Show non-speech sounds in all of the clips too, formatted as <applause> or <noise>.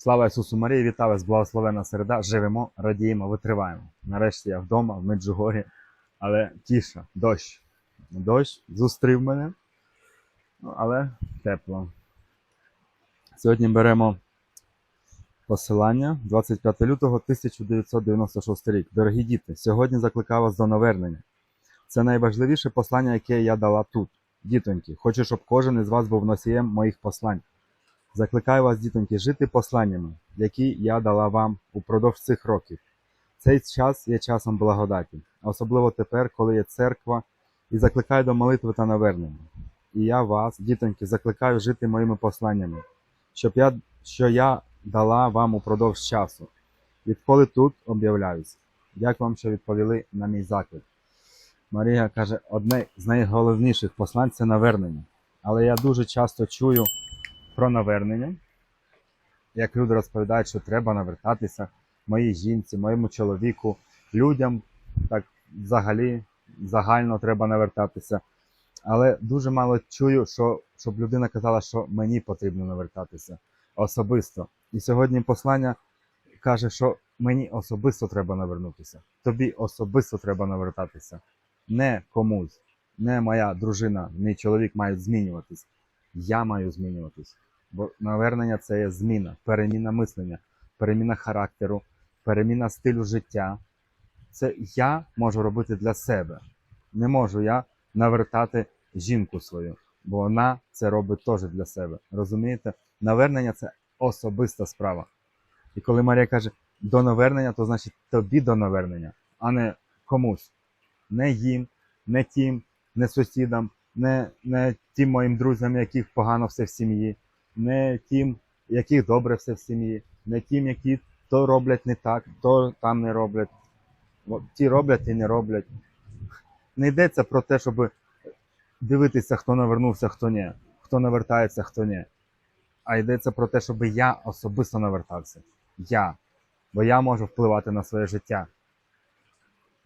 Слава Ісусу Марії, вітаю вас, благословена середа. Живемо, радіємо, витриваємо. Нарешті я вдома, в Меджугорі, але тіша, дощ. Дощ зустрів мене, ну, але тепло. Сьогодні беремо посилання 25 лютого 1996 рік. Дорогі діти, сьогодні закликаю вас до навернення. Це найважливіше послання, яке я дала тут. Дітоньки, хочу, щоб кожен із вас був носієм моїх послань. Закликаю вас, дітоньки, жити посланнями, які я дала вам упродовж цих років. Цей час є часом благодаті, особливо тепер, коли є церква, і закликаю до молитви та навернення. І я вас, дітоньки, закликаю жити моїми посланнями, щоб я, що я дала вам упродовж часу. Відколи тут об'являюсь. Дякую вам, що відповіли на мій заклик. Марія каже, одне з найголовніших послань це навернення. Але я дуже часто чую про навернення, як люди розповідають, що треба навертатися моїй жінці, моєму чоловіку, людям, так взагалі загально треба навертатися. Але дуже мало чую, що, щоб людина казала, що мені потрібно навертатися особисто. І сьогодні послання каже, що мені особисто треба навернутися. Тобі особисто треба навертатися. Не комусь, не моя дружина, мій чоловік мають змінюватись. Я маю змінюватись. Бо навернення це є зміна, переміна мислення, переміна характеру, переміна стилю життя. Це я можу робити для себе. Не можу я навертати жінку свою, бо вона це робить теж для себе. Розумієте? Навернення це особиста справа. І коли Марія каже до навернення, то значить тобі до навернення, а не комусь. Не їм, не тим, не сусідам, не, не тим моїм друзям, яких погано все в сім'ї, не тим, яких добре все в сім'ї, не тим, які то роблять не так, то там не роблять. Ті роблять і не роблять. Не йдеться про те, щоб дивитися, хто навернувся, хто ні, хто навертається, хто ні. А йдеться про те, щоб я особисто навертався. Я. Бо я можу впливати на своє життя.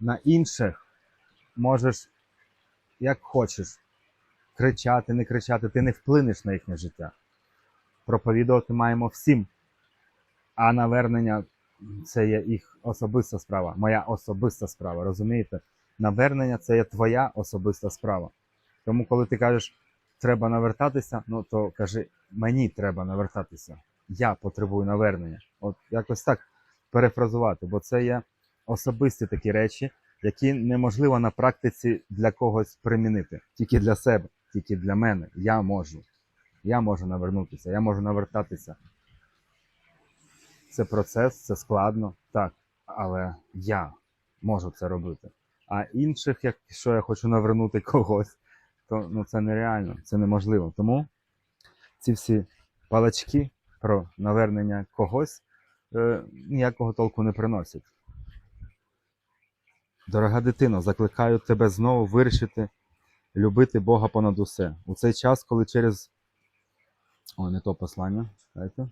На інших можеш, як хочеш, кричати, не кричати, ти не вплинеш на їхнє життя. Проповідувати маємо всім. А навернення це є їх особиста справа, моя особиста справа, розумієте? Навернення це є твоя особиста справа. Тому, коли ти кажеш, треба навертатися, ну то кажи, мені треба навертатися. Я потребую навернення. От якось так перефразувати, бо це є особисті такі речі, які неможливо на практиці для когось примінити. Тільки для себе, тільки для мене. Я можу. Я можу навернутися, я можу навертатися. Це процес, це складно, так, але я можу це робити. А інших, якщо я хочу навернути <laughs> когось, то ну, це нереально, це неможливо. Тому ці всі палачки про навернення когось е, ніякого толку не приносять. Дорога дитино, закликаю тебе знову вирішити любити Бога понад усе. У цей час, коли через. О, не то послання. Дайте.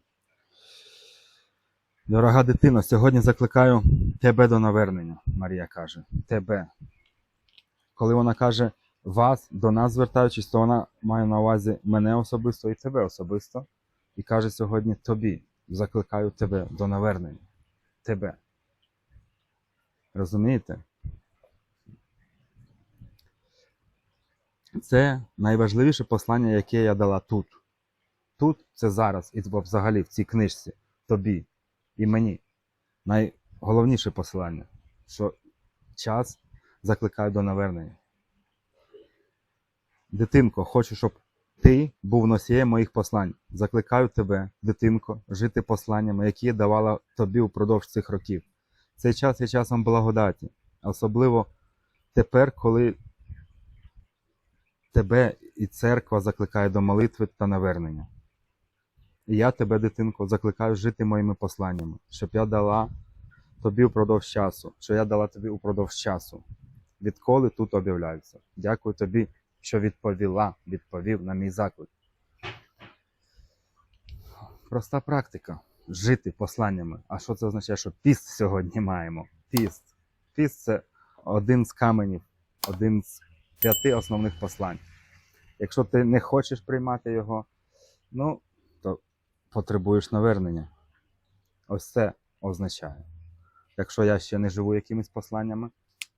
Дорога дитино, сьогодні закликаю тебе до навернення, Марія каже. Тебе. Коли вона каже вас, до нас звертаючись, то вона має на увазі мене особисто і тебе особисто. І каже сьогодні тобі. Закликаю тебе до навернення. Тебе. Розумієте? Це найважливіше послання, яке я дала тут. Тут це зараз, і взагалі в цій книжці тобі і мені. Найголовніше послання, що час закликаю до навернення. Дитинко, хочу, щоб ти був носієм моїх послань. Закликаю тебе, дитинко, жити посланнями, які я давала тобі упродовж цих років. Цей час є часом благодаті, особливо тепер, коли тебе і церква закликає до молитви та навернення. Я тебе, дитинко, закликаю жити моїми посланнями, щоб я дала тобі упродовж часу, що я дала тобі упродовж часу. Відколи тут об'являюся. Дякую тобі, що відповіла, відповів на мій заклик. Проста практика. Жити посланнями. А що це означає, що піст сьогодні маємо? Піст. Піст це один з каменів, один з п'яти основних послань. Якщо ти не хочеш приймати його, ну, то потребуєш навернення. Ось це означає. Якщо я ще не живу якимись посланнями,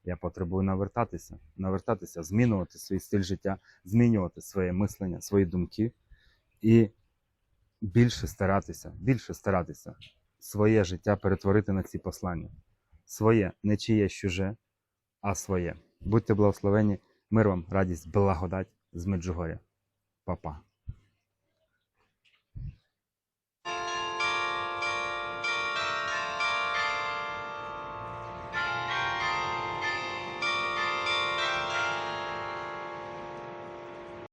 я потребую навертатися, навертатися, змінювати свій стиль життя, змінювати своє мислення, свої думки і більше старатися, більше старатися своє життя перетворити на ці послання. Своє, не чиєсь чуже, а своє. Будьте благословені, мир вам, радість, благодать з Меджугоря. Па-па.